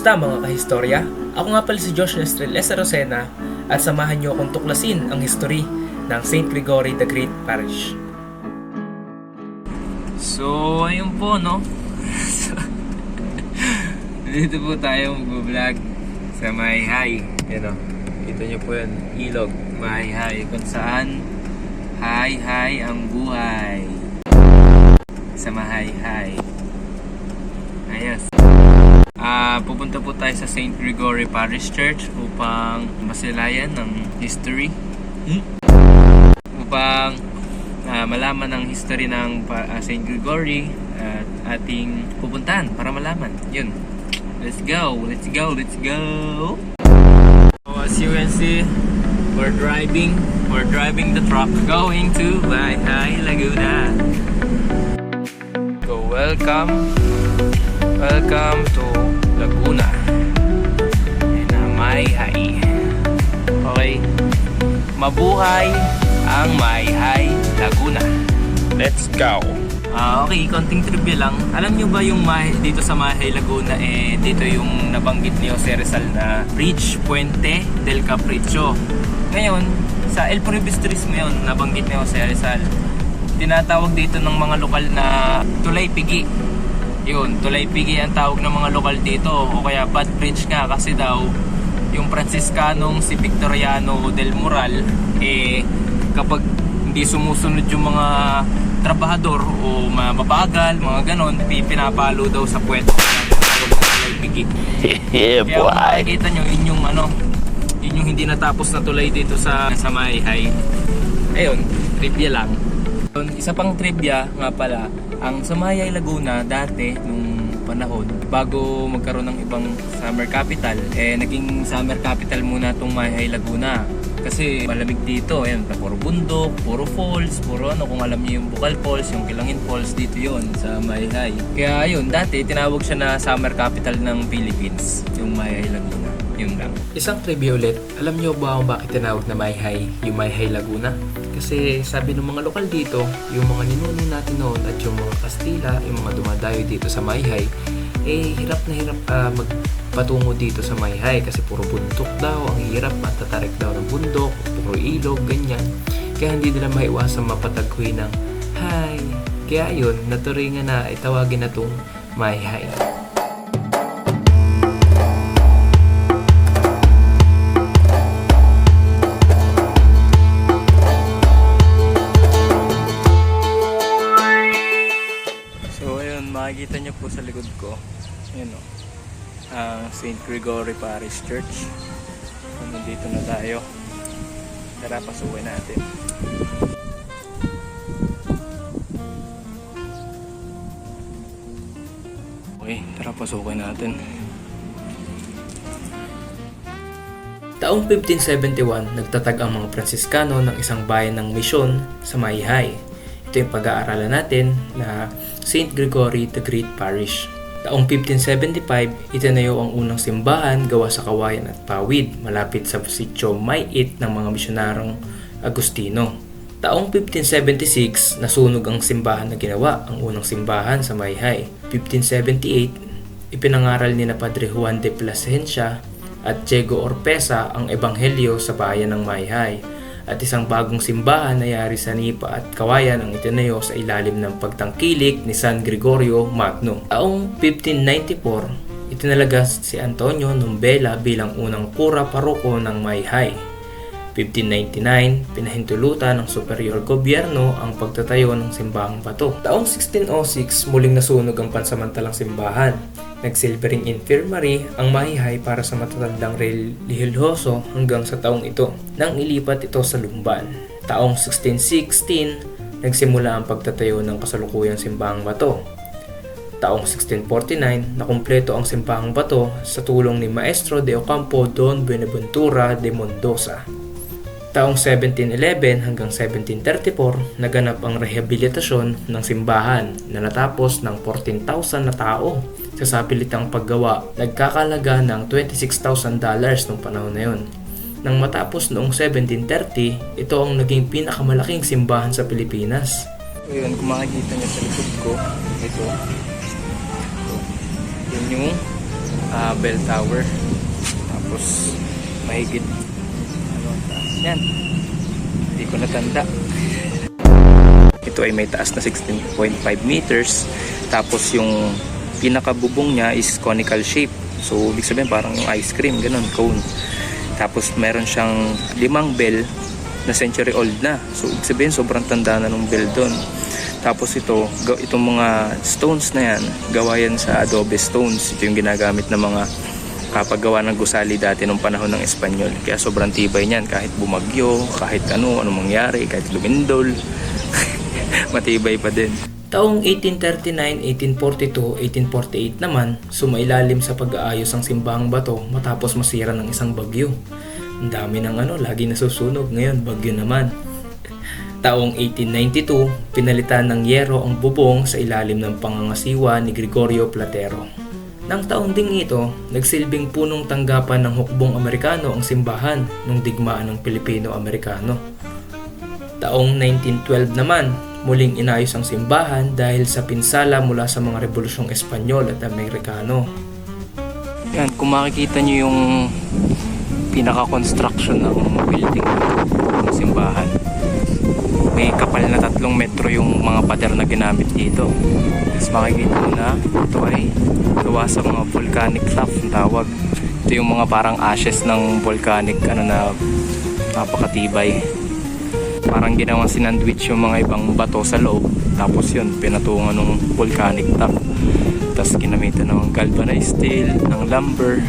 Kumusta mga kahistorya? Ako nga pala si Josh Nestrel S. Rosena at samahan niyo akong tuklasin ang history ng St. Gregory the Great Parish. So, ayun po, no? Dito po tayo mag-vlog sa Mayhay. Yan o. Kita niyo po yan, ilog. Mayhay. Kung saan, hay-hay ang buhay. Sa Mahay-hay. Ayos. Ah, pupunta po tayo sa St. Gregory Parish Church upang masilayan ng history. Hmm? Upang ah, malaman ang history ng pa- ah, St. Gregory at ating pupuntahan para malaman. Yun. Let's go, let's go, let's go! So as you can see, we're driving, we're driving the truck going to Bahay Laguna. So welcome Welcome to Laguna. Uh, Mayhay. Okay. Mabuhay ang Mayhay Laguna. Let's go. Ah, okay, konting trivia lang. Alam nyo ba yung Mahay, dito sa Mahay Laguna eh dito yung nabanggit ni Jose Rizal na Bridge Puente del Capricho. Ngayon, sa El Puribistris ngayon nabanggit ni Jose Rizal. Tinatawag dito ng mga lokal na Tulay Pigi yun, tulay pigi ang tawag ng mga lokal dito o kaya bad bridge nga kasi daw yung Franciscanong si Victoriano del Moral eh kapag hindi sumusunod yung mga trabahador o mga mabagal, mga ganon, pi- pinapalo daw sa puwet tulay pigi. yeah, Kaya boy. makikita nyo, yun yung ano, yun yung hindi natapos na tulay dito sa, sa Mayhay. Ayun, trivia lang. Yun, Isa pang trivia nga pala, ang Samayay Laguna dati nung panahon bago magkaroon ng ibang summer capital eh naging summer capital muna tong Mayhay Laguna. Kasi malamig dito ayan puro bundok puro falls puro ano kung alam niyo yung Bukal Falls yung Kilangin Falls dito yon sa Mayhay kaya ayun dati tinawag siya na summer capital ng Philippines yung Mayhay Laguna yun lang. Isang trivia ulit alam niyo ba kung bakit tinawag na Mayhay yung Mayhay Laguna kasi sabi ng mga lokal dito, yung mga ninuno natin noon at yung mga Kastila, yung mga dumadayo dito sa Mayhay, eh hirap na hirap ah, magpatungo dito sa Mayhay kasi puro bundok daw, ang hirap matatarik daw ng bundok, puro ilog, ganyan. Kaya hindi nila maiwasan mapataghoy ng Hi! Kaya yun, naturingan na itawagin na itong Mayhay. St. Gregory Parish Church. Nandito na tayo. Tara, pasukin natin. Okay, tara pasukin natin. Taong 1571, nagtatag ang mga Pransiskano ng isang bayan ng misyon sa Mayhay. Ito yung pag-aaralan natin na St. Gregory the Great Parish. Taong 1575, itinayo ang unang simbahan gawa sa kawayan at pawid malapit sa sitio Maiit ng mga misyonarong Agustino. Taong 1576, nasunog ang simbahan na ginawa, ang unang simbahan sa Mayhay. 1578, ipinangaral ni na Padre Juan de Plasencia at Diego Orpesa ang ebanghelyo sa bayan ng Mayhay at isang bagong simbahan na yari sa Nipa at Kawayan ang itinayo sa ilalim ng pagtangkilik ni San Gregorio Magno. Taong 1594, itinalaga si Antonio Numbela bilang unang kura paroko ng Mayhay. 1599, pinahintulutan ng superior gobyerno ang pagtatayo ng simbahang bato. Taong 1606, muling nasunog ang pansamantalang simbahan. Nagsilbering infirmary ang mahihay para sa matatandang religyoso hanggang sa taong ito, nang ilipat ito sa Lumban. Taong 1616, nagsimula ang pagtatayo ng kasalukuyang simbahang bato. Taong 1649, nakumpleto ang simbahang bato sa tulong ni Maestro de Ocampo Don Buenaventura de Mendoza. Taong 1711 hanggang 1734, naganap ang rehabilitasyon ng simbahan na natapos ng 14,000 na tao sa sapilitang paggawa. Nagkakalaga ng $26,000 noong panahon na yun. Nang matapos noong 1730, ito ang naging pinakamalaking simbahan sa Pilipinas. So yun, kung makikita niyo sa likod ko, ito. Yun yung ah, bell tower. Tapos mahigit ano, yan. Hindi ko natanda. Ito ay may taas na 16.5 meters. Tapos yung pinakabubong niya is conical shape. So, ibig sabihin parang yung ice cream, ganun, cone. Tapos meron siyang limang bell na century old na. So, ibig sabihin sobrang tanda na ng bell doon. Tapos ito, itong mga stones na yan, gawa yan sa adobe stones. Ito yung ginagamit ng mga kapagawa ng gusali dati nung panahon ng Espanyol. Kaya sobrang tibay niyan kahit bumagyo, kahit ano, anong mangyari, kahit lumindol. matibay pa din. Taong 1839, 1842, 1848 naman, sumailalim sa pag-aayos ang simbahang bato matapos masira ng isang bagyo. Ang dami ng ano, lagi nasusunog. Ngayon, bagyo naman. Taong 1892, pinalitan ng yero ang bubong sa ilalim ng pangangasiwa ni Gregorio Platero. Nang taong ding ito, nagsilbing punong tanggapan ng hukbong Amerikano ang simbahan nung digmaan ng Pilipino-Amerikano. Taong 1912 naman, muling inayos ang simbahan dahil sa pinsala mula sa mga rebolusyong Espanyol at Amerikano. Yan, kung makikita nyo yung pinaka-construction ng building ng simbahan. May kapal na tatlong metro yung mga pader na ginamit dito. Tapos makikita mo na ito ay gawa sa mga volcanic tuff ang tawag. Ito yung mga parang ashes ng volcanic ano na napakatibay parang ginawang sinandwich yung mga ibang bato sa loob. Tapos yun pinatungan ng volcanic top. Tapos ginamitan ng galvanized steel ng lumber.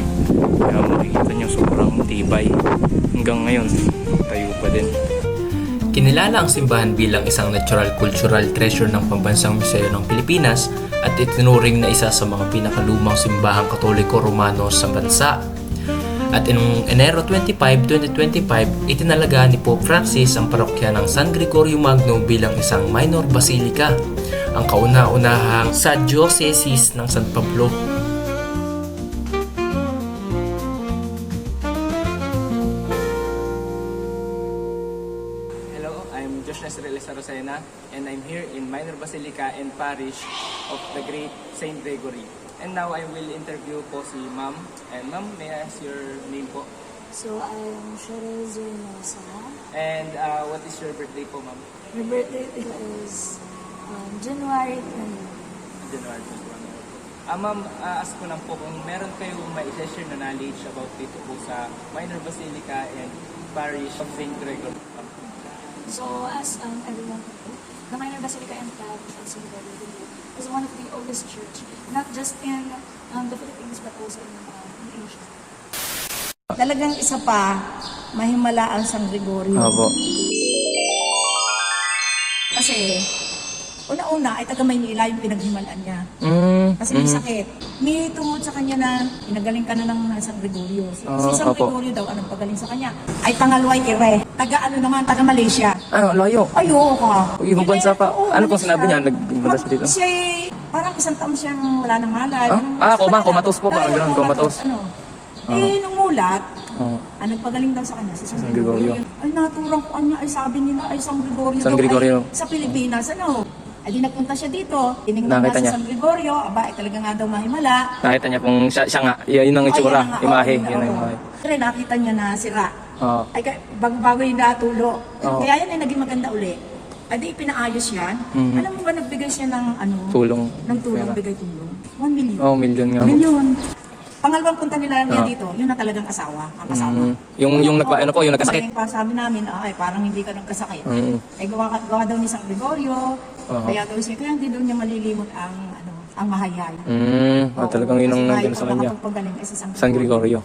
Kaya makikita nyo sobrang tibay. Hanggang ngayon tayo pa din. Kinilala ang simbahan bilang isang natural cultural treasure ng Pambansang Museo ng Pilipinas at itinuring na isa sa mga pinakalumang simbahang katoliko romano sa bansa. At noong Enero 25, 2025, itinalaga ni Pope Francis ang parokya ng San Gregorio Magno bilang isang minor basilica, ang kauna-unahang sa diocese ng San Pablo. Hello, I'm Josh Nesrel Sarosena and I'm here in Minor Basilica and Parish of the Great Saint Gregory. And now I will interview po si Ma'am. And Ma'am, may I ask your name po? So I'm Cheryl Zernosa. And uh, what is your birthday po, Ma'am? My birthday is um, January 20. January 21. Ah, Ma'am, uh, ask ko lang po kung meron kayong may share na knowledge about dito po sa Minor Basilica and Parish of Saint Gregory. So as um, everyone knows, the Minor Basilica and Parish of St. Gregory is one of the oldest church, not just in um, the Philippines but also in, uh, in Asia. Talagang isa pa, mahimala ang San Gregorio. Opo. Kasi, una-una ay taga Maynila yung pinaghimalaan niya. Mm, Kasi may sakit. May tungod sa kanya na pinagaling ka na ng San Gregorio. Si, Ah, si San opo. Gregorio daw, anong pagaling sa kanya? Ay tangalway ire. Taga ano naman, taga Malaysia. Ah, layo. Ay, oo ka. Ibang bansa pa. Ano pong sinabi niya? Nagpunta siya dito? Siya ay- parang isang taon siyang wala nang malay. Ah? Ah, kuma- basta- kumatos po, parang Oo, ganun, kumatos. Ano? Eh, nung mulat, Oh. Ah, nagpagaling daw sa kanya si San, San Gregorio. Gregorio. Ay, naturang ko niya, ay sabi nila, ay San Gregorio San daw, Gregorio. Ay, sa Pilipinas, ano? Ay, di nagpunta siya dito, tinignan Nakita na si niya. San Gregorio, aba, ay talaga nga daw mahimala. Nakita niya kung siya, siya nga, yun ang itsura, Ay, imahe, oo, yun ang oo. imahe. Pero nakita niya na sira. Oo. Ay, kaya- bago, bago yung natulo. Oo. Kaya yan ay naging maganda uli. Ay, di pinaayos yan. Mhm. Alam mo ba, nagbigay siya ng, ano, Tulong. ng tulong, Pera. bigay tulong. 1 million. Oh, million nga. Million. Pangalawang punta nila niya Oo. dito, yun na talagang asawa, ang asawa. Mm. Yung, yung nagpa, ano po, yung nagkasakit. Pa, sabi namin, ah, ay parang hindi ka nagkasakit. Mm. Ay gawa, gawa daw ni San Gregorio. Oo. Kaya daw siya, kaya hindi daw niya malilimot ang ano, ang mahayay. Mm. Oh, talagang yun ang nandun sa kanya. ay San San Gregorio.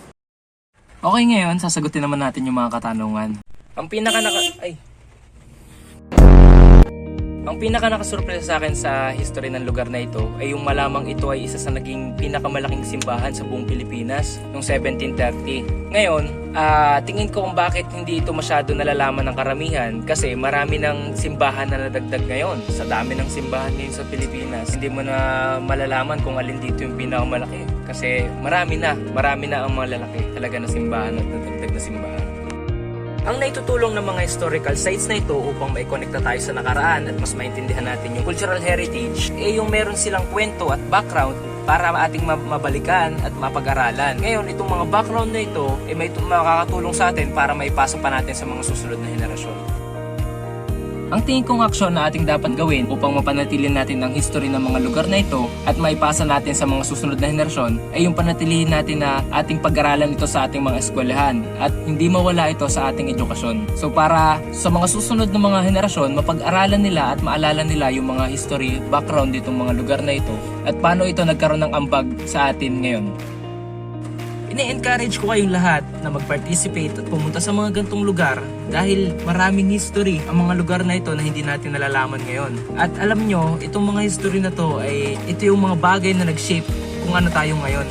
Okay ngayon, sasagutin naman natin yung mga katanungan. Ang pinaka naka... Ay. Ang pinaka nakasurpresa sa akin sa history ng lugar na ito ay yung malamang ito ay isa sa naging pinakamalaking simbahan sa buong Pilipinas noong 1730. Ngayon, ah, tingin ko kung bakit hindi ito masyado nalalaman ng karamihan kasi marami ng simbahan na nadagdag ngayon. Sa dami ng simbahan ngayon sa Pilipinas, hindi mo na malalaman kung alin dito yung pinakamalaki. Kasi marami na, marami na ang mga lalaki talaga na simbahan at nadagdag na simbahan. Ang naitutulong ng mga historical sites na ito upang maikonekta tayo sa nakaraan at mas maintindihan natin yung cultural heritage, eh yung meron silang kwento at background para ating ma- mabalikan at mapag-aralan. Ngayon, itong mga background na ito ay may tu- makakatulong sa atin para maipasa pa natin sa mga susunod na henerasyon. Ang tingin kong aksyon na ating dapat gawin upang mapanatili natin ang history ng mga lugar na ito at maipasa natin sa mga susunod na henerasyon ay yung panatilihin natin na ating pag-aralan ito sa ating mga eskwelahan at hindi mawala ito sa ating edukasyon. So para sa mga susunod na mga henerasyon, mapag-aralan nila at maalala nila yung mga history, background ditong mga lugar na ito at paano ito nagkaroon ng ambag sa atin ngayon. Ini-encourage ko kayong lahat na mag-participate at pumunta sa mga gantong lugar dahil maraming history ang mga lugar na ito na hindi natin nalalaman ngayon. At alam nyo, itong mga history na to ay ito yung mga bagay na nag-shape kung ano tayo ngayon.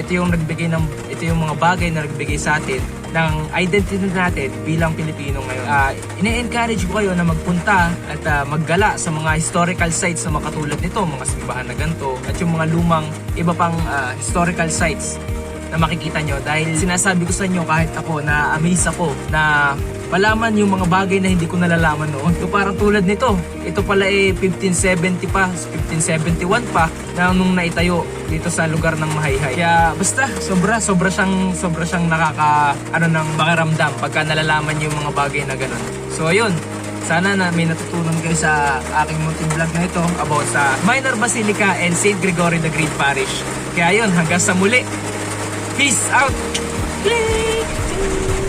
Ito yung nagbigay ng ito yung mga bagay na nagbigay sa atin ng identity natin bilang Pilipino ngayon. Ah, ine-encourage ko kayo na magpunta at ah, maggala sa mga historical sites na makatulad nito, mga simbahan na ganito at yung mga lumang iba pang ah, historical sites na makikita nyo dahil sinasabi ko sa inyo kahit ako na amaze ako na malaman yung mga bagay na hindi ko nalalaman noon. So parang tulad nito, ito pala eh 1570 pa, 1571 pa na nung naitayo dito sa lugar ng Mahayhay. Kaya basta sobra sobra siyang sobra siyang nakaka ano ng pakiramdam pagka nalalaman yung mga bagay na ganun. So ayun, sana na may natutunan kayo sa aking munting vlog na ito about sa Minor Basilica and St. Gregory the Great Parish. Kaya yun, hanggang sa muli. Peace out! Click!